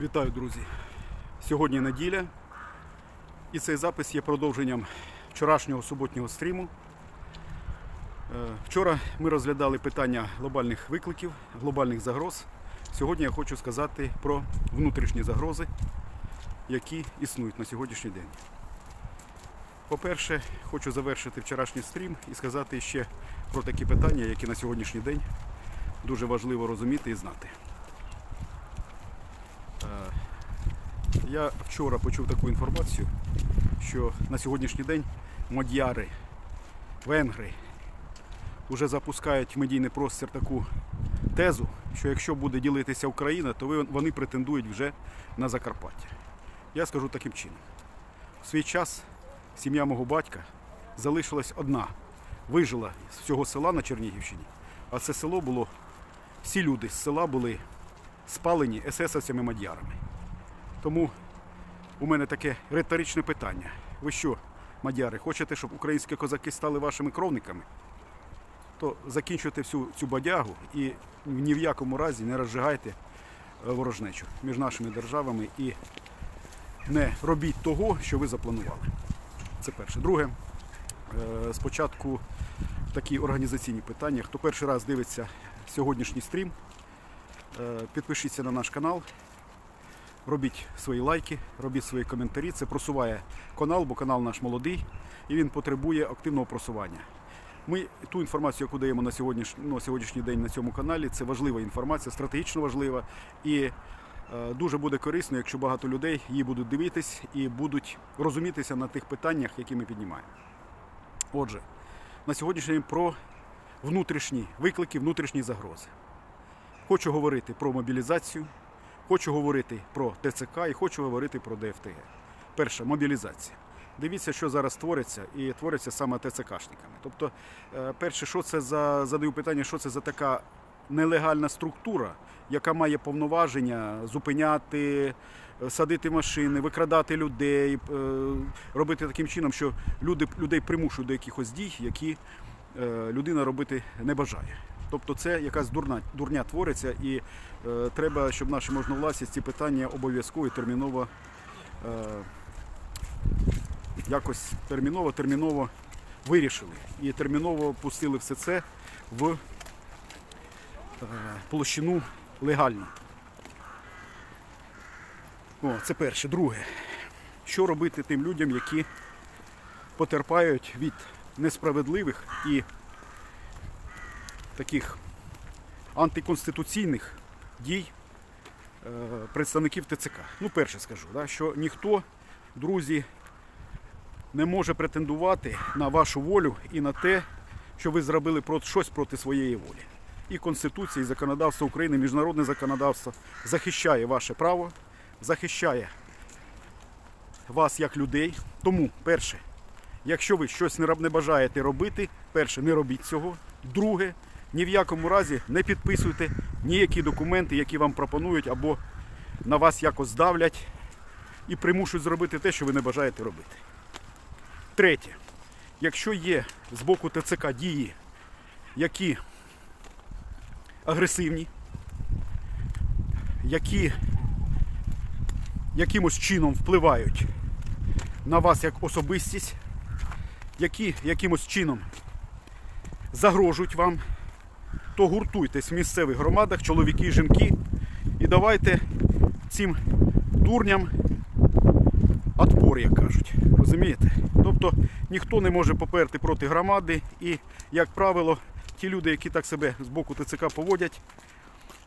Вітаю, друзі! Сьогодні неділя, і цей запис є продовженням вчорашнього суботнього стріму. Е, Вчора ми розглядали питання глобальних викликів, глобальних загроз. Сьогодні я хочу сказати про внутрішні загрози, які існують на сьогоднішній день. По-перше, хочу завершити вчорашній стрім і сказати ще про такі питання, які на сьогоднішній день дуже важливо розуміти і знати. Я вчора почув таку інформацію, що на сьогоднішній день мадяри, венгри вже запускають в медійний простір таку тезу, що якщо буде ділитися Україна, то вони претендують вже на Закарпаття. Я скажу таким чином. В свій час сім'я мого батька залишилась одна, вижила з всього села на Чернігівщині, а це село було, всі люди з села були спалені есесовцями мадярами. Тому у мене таке риторичне питання. Ви що, мадяри, хочете, щоб українські козаки стали вашими кровниками? То закінчуйте всю цю бодягу і ні в якому разі не розжигайте е, ворожнечу між нашими державами і не робіть того, що ви запланували. Це перше. Друге, е, спочатку такі організаційні питання. Хто перший раз дивиться сьогоднішній стрім, Е, Підпишіться на наш канал, робіть свої лайки, робіть свої коментарі. Це просуває канал, бо канал наш молодий і він потребує активного просування. Ми ту інформацію, яку даємо на сьогоднішній, ну, сьогоднішній день на цьому каналі, це важлива інформація, стратегічно важлива. І е, дуже буде корисно, якщо багато людей її будуть дивитись і будуть розумітися на тих питаннях, які ми піднімаємо. Отже, на сьогоднішній день про внутрішні виклики, внутрішні загрози. Хочу говорити про мобілізацію, хочу говорити про ТЦК і хочу говорити про ДФТГ. Перша мобілізація. Дивіться, що зараз твориться, і твориться саме ТЦКшниками. Тобто, е, перше, що це за задаю питання, що це за така нелегальна структура, яка має повноваження зупиняти, е, садити машини, викрадати людей, е, робити таким чином, що люди, людей примушують до якихось дій, які людина робити не бажає. Тобто це якась дурна, дурня твориться, і е, треба, щоб наші можновласті ці питання обов'язково і терміново е, якось терміново, терміново вирішили. І терміново пустили все це в е, площину легальну. О, це перше. Друге. Що робити тим людям, які потерпають від несправедливих і таких антиконституційних дій е, представників ТЦК. Ну, перше скажу, да, що ніхто, друзі, не може претендувати на вашу волю і на те, що ви зробили щось проти своєї волі. І Конституція, і законодавство України, міжнародне законодавство захищає ваше право, захищає вас як людей. Тому, перше, якщо ви щось не бажаєте робити, перше, не робіть цього. Друге, ні в якому разі не підписуйте ніякі документи, які вам пропонують або на вас якось здавлять і примушують зробити те, що ви не бажаєте робити. Третє, якщо є з боку ТЦК дії, які агресивні, які якимось чином впливають на вас як особистість, які якимось чином загрожують вам, то гуртуйтесь в місцевих громадах, чоловіки і жінки, і давайте цим дурням отпор, як кажуть. Розумієте? Тобто ніхто не може поперти проти громади, і, як правило, ті люди, які так себе з боку ТЦК поводять,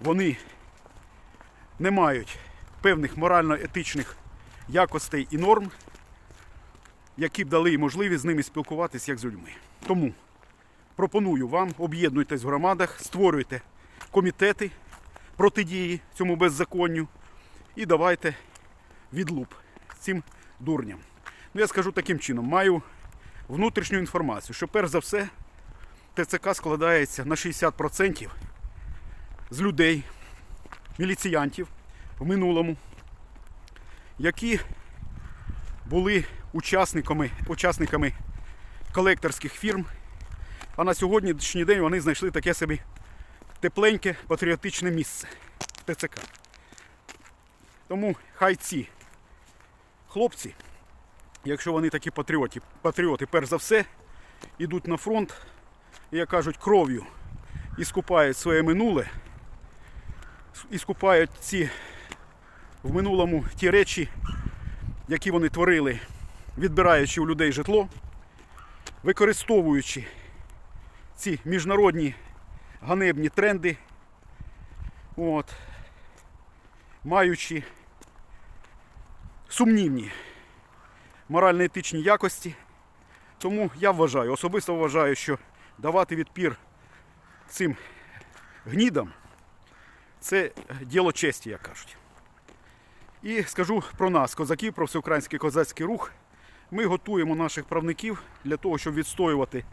вони не мають певних морально-етичних якостей і норм, які б дали можливість з ними спілкуватися як з людьми. Тому пропоную вам об'єднуйтесь в громадах, створюйте комітети протидії цьому беззаконню і давайте відлуп цим дурням. Ну, я скажу таким чином, маю внутрішню інформацію, що перш за все ТЦК складається на 60% з людей, міліціянтів в минулому, які були учасниками, учасниками колекторських фірм, а на сьогоднішній день вони знайшли таке собі тепленьке патріотичне місце ТЦК. Тому хай ці хлопці, якщо вони такі патріоти, патріоти, перш за все, ідуть на фронт, як кажуть, кров'ю і скупають своє минуле, і скупають ці в минулому ті речі, які вони творили, відбираючи у людей житло, використовуючи ці міжнародні ганебні тренди, от, маючи сумнівні морально-етичні якості. Тому я вважаю, особисто вважаю, що давати відпір цим гнідам це діло честі, як кажуть. І скажу про нас, козаків, про всеукраїнський козацький рух. Ми готуємо наших правників для того, щоб відстоювати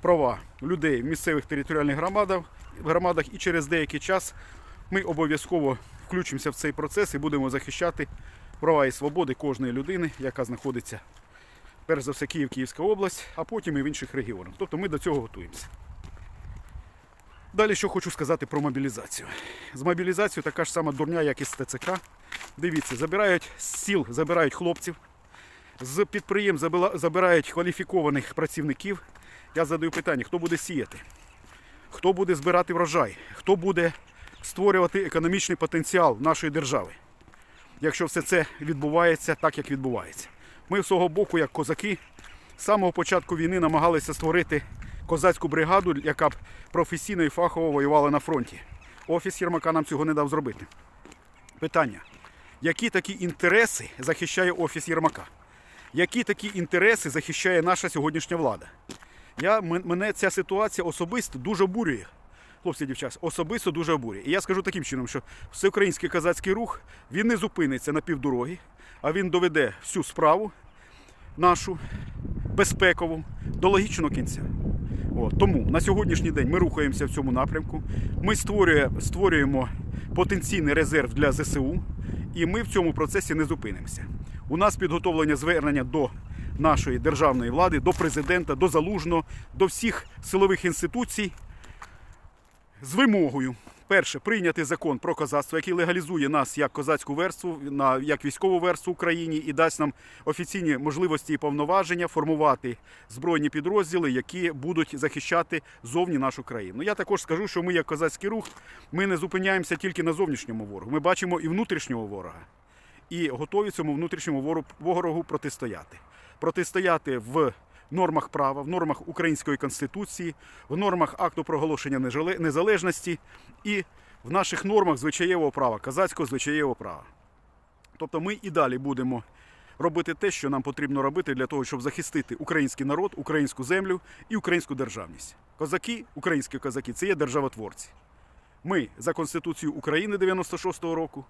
права людей в місцевих територіальних громадах, громадах і через деякий час ми обов'язково включимося в цей процес і будемо захищати права і свободи кожної людини, яка знаходиться перш за все Київ, Київська область, а потім і в інших регіонах. Тобто ми до цього готуємося. Далі що хочу сказати про мобілізацію. З мобілізацією така ж сама дурня, як і з ТЦК. Дивіться, забирають з сіл, забирають хлопців, з підприємств забирають кваліфікованих працівників. Я задаю питання, хто буде сіяти, хто буде збирати врожай, хто буде створювати економічний потенціал нашої держави, якщо все це відбувається так, як відбувається. Ми з свого боку, як козаки, з самого початку війни намагалися створити козацьку бригаду, яка б професійно і фахово воювала на фронті. Офіс Єрмака нам цього не дав зробити. Питання: які такі інтереси захищає офіс Єрмака? Які такі інтереси захищає наша сьогоднішня влада? Я, мене ця ситуація особисто дуже обурює. Хлопці, дівчата, особисто дуже обурює. І я скажу таким чином, що всеукраїнський козацький рух він не зупиниться на півдороги, а він доведе всю справу нашу безпекову до логічного кінця. От, тому на сьогоднішній день ми рухаємося в цьому напрямку. Ми створює, створюємо потенційний резерв для ЗСУ, і ми в цьому процесі не зупинимося. У нас підготовлення звернення до нашої державної влади, до президента, до залужного, до всіх силових інституцій з вимогою. Перше, прийняти закон про козацтво, який легалізує нас як козацьку верству, на як військову верству Україні і дасть нам офіційні можливості і повноваження формувати збройні підрозділи, які будуть захищати зовні нашу країну. Ну, Я також скажу, що ми, як козацький рух, ми не зупиняємося тільки на зовнішньому ворогу. Ми бачимо і внутрішнього ворога, і готові цьому внутрішньому ворогу протистояти. Протистояти в нормах права, в нормах української конституції, в нормах акту проголошення незалежності і в наших нормах звичаєвого права, казацького звичаєвого права. Тобто ми і далі будемо робити те, що нам потрібно робити для того, щоб захистити український народ, українську землю і українську державність. Козаки, українські козаки це є державотворці. Ми за Конституцію України 96-го року.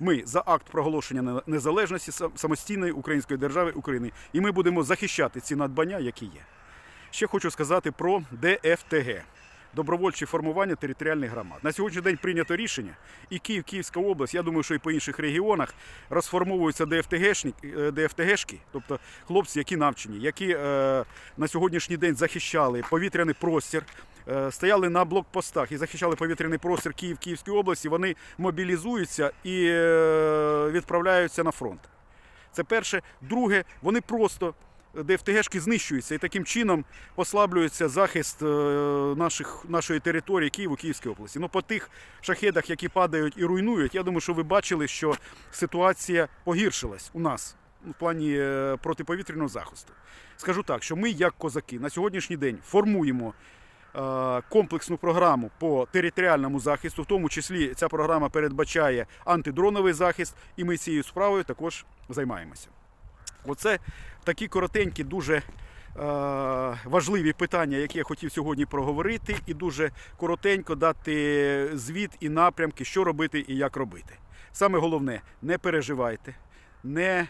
Ми за акт проголошення незалежності самостійної української держави України. І ми будемо захищати ці надбання, які є. Ще хочу сказати про ДФТГ добровольчі формування територіальних громад. На сьогоднішній день прийнято рішення, і Київ, Київська область, я думаю, що і по інших регіонах розформовуються е, ДФТГшки, тобто хлопці, які навчені, які е, на сьогоднішній день захищали повітряний простір. Е, Стояли на блокпостах і захищали повітряний простір Київ, Київської області. Вони мобілізуються і е, відправляються на фронт. Це перше. Друге, вони просто ДФТГшки знищуються і таким чином послаблюється захист е, наших, нашої території Києву, Київської області. Ну, по тих шахедах, які падають і руйнують, я думаю, що ви бачили, що ситуація погіршилась у нас в плані протиповітряного захисту. Скажу так, що ми, як козаки, на сьогоднішній день формуємо комплексну програму по територіальному захисту, в тому числі ця програма передбачає антидроновий захист, і ми цією справою також займаємося. Оце такі коротенькі, дуже е, важливі питання, які я хотів сьогодні проговорити, і дуже коротенько дати звіт і напрямки, що робити і як робити. Саме головне, не переживайте, не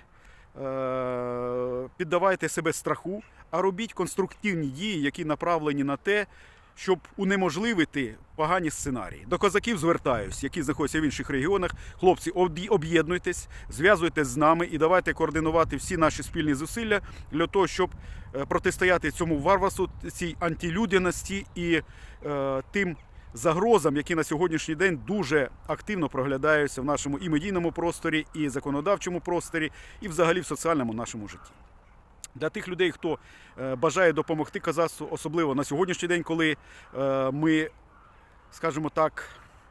е, піддавайте себе страху, а робіть конструктивні дії, які направлені на те, щоб унеможливити погані сценарії. До козаків звертаюсь, які знаходяться в інших регіонах. Хлопці, об'єднуйтесь, зв'язуйтесь з нами і давайте координувати всі наші спільні зусилля для того, щоб е, протистояти цьому варварству, цій антилюдяності і е, тим загрозам, які на сьогоднішній день дуже активно проглядаються в нашому і медійному просторі, і законодавчому просторі, і взагалі в соціальному нашому житті. Для тих людей, хто е, бажає допомогти казацтву, особливо на сьогоднішній день, коли е, ми, скажімо так,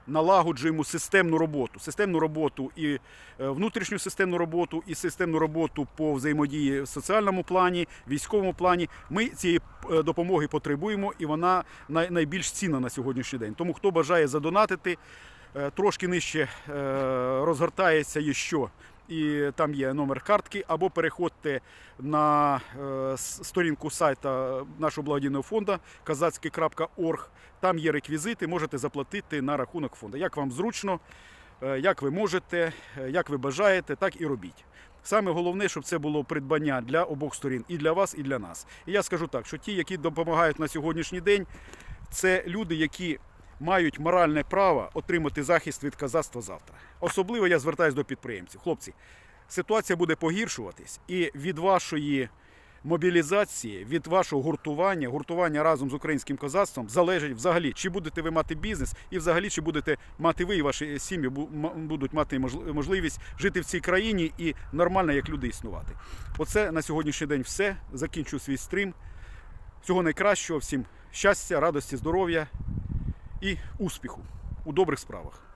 налагоджуємо системну роботу, системну роботу і е, внутрішню системну роботу, і системну роботу по взаємодії в соціальному плані, військовому плані. Ми цієї допомоги потребуємо, і вона найбільш цінна на сьогоднішній день. Тому хто бажає задонатити, трошки нижче розгортається і що. І там є номер картки, або переходьте на е, сторінку сайта нашого благодійного фонду казацький.орг. Там є реквізити, можете заплатити на рахунок фонду. Як вам зручно, е, як ви можете, е, як ви бажаєте, так і робіть. Саме головне, щоб це було придбання для обох сторін, і для вас, і для нас. І я скажу так, що ті, які допомагають на сьогоднішній день, це люди, які мають моральне право отримати захист від казацтва завтра. Особливо я звертаюся до підприємців. Хлопці, ситуація буде погіршуватись, і від вашої мобілізації, від вашого гуртування, гуртування разом з українським козацтвом залежить взагалі, чи будете ви мати бізнес, і взагалі чи будете мати ви і ваші сім'ї будуть мати можливість жити в цій країні і нормально як люди існувати. Оце на сьогоднішній день все. Закінчу свій стрім. Всього найкращого, всім щастя, радості, здоров'я і успіху у добрих справах.